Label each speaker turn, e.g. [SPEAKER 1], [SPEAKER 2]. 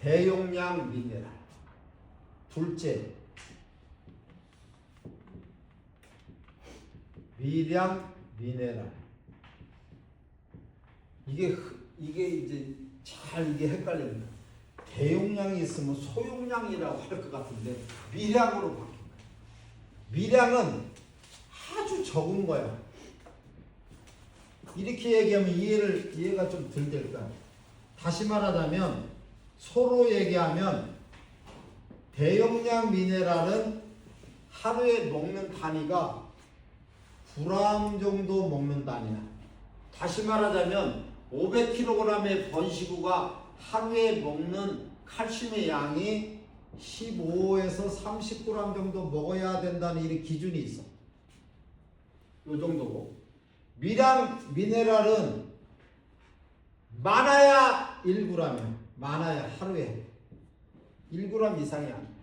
[SPEAKER 1] 대용량 미네랄. 둘째, 미량 미네랄. 이게 흐- 이게 이제 잘 이게 헷갈립니다. 대용량이 있으면 소용량이라고 할 것 같은데 미량으로 바뀐 거야. 미량은 아주 적은 거야. 이렇게 얘기하면 이해를 이해가 좀 덜 될까? 다시 말하자면 소로 얘기하면 대용량 미네랄은 하루에 먹는 단위가 9g 정도 먹는 단위야. 다시 말하자면 500kg의 번식우가 하루에 먹는 칼슘의 양이 15에서 30g 정도 먹어야 된다는 이 기준이 있어. 요 정도고. 미량 미네랄은 많아야 1g이야. 많아야 하루에 1g 이상이야.